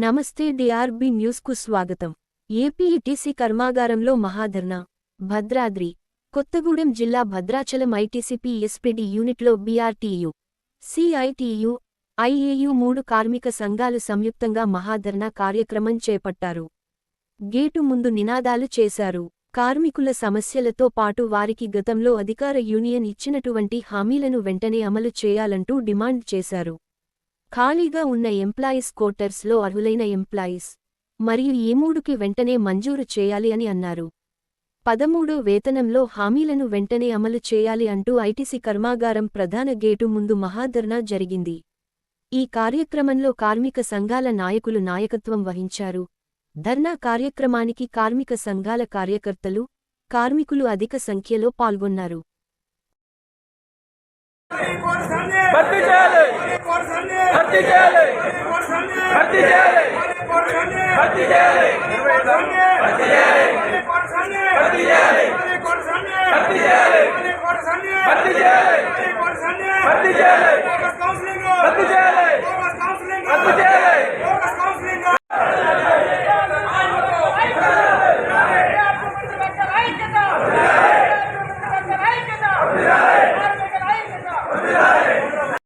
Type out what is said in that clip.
నమస్తే డిఆర్బి న్యూస్కు స్వాగతం. ఏపీఈటీసీ కర్మాగారంలో మహాధర్నా. భద్రాద్రి కొత్తగూడెం జిల్లా భద్రాచలం ఐటీసీపీ ఎస్పిడి యూనిట్లో బీఆర్టీయు సిఐటియు ఐఏయు మూడు కార్మిక సంఘాలు సంయుక్తంగా మహాధర్నా కార్యక్రమం చేపట్టారు. గేటు ముందు నినాదాలు చేశారు. కార్మికుల సమస్యలతో పాటు వారికి గతంలో అధికార యూనియన్ ఇచ్చినటువంటి హామీలను వెంటనే అమలు చేయాలంటూ డిమాండ్ చేశారు. ఖాళీగా ఉన్న ఎంప్లాయీస్ క్వార్టర్స్లో అర్హులైన ఎంప్లాయీస్. మరియు ఈ మూడుకి వెంటనే మంజూరు చేయాలి అని అన్నారు. పదమూడో వేతనంలో హామీలను వెంటనే అమలు చేయాలి అంటూ ఐటీసీ కర్మాగారం ప్రధాన గేటు ముందు మహాధర్నా జరిగింది. ఈ కార్యక్రమంలో కార్మిక సంఘాల నాయకులు నాయకత్వం వహించారు. ధర్నా కార్యక్రమానికి కార్మిక సంఘాల కార్యకర్తలు కార్మికులు అధిక సంఖ్యలో పాల్గొన్నారు. భర్తీ చేయాలి. భర్తీ చేయాలి. భర్తీ చేయాలి. భర్తీ చేయాలి. భర్తీ చేయాలి. భర్తీ చేయాలి. భర్తీ చేయాలి. భర్తీ చేయాలి. భర్తీ చేయాలి.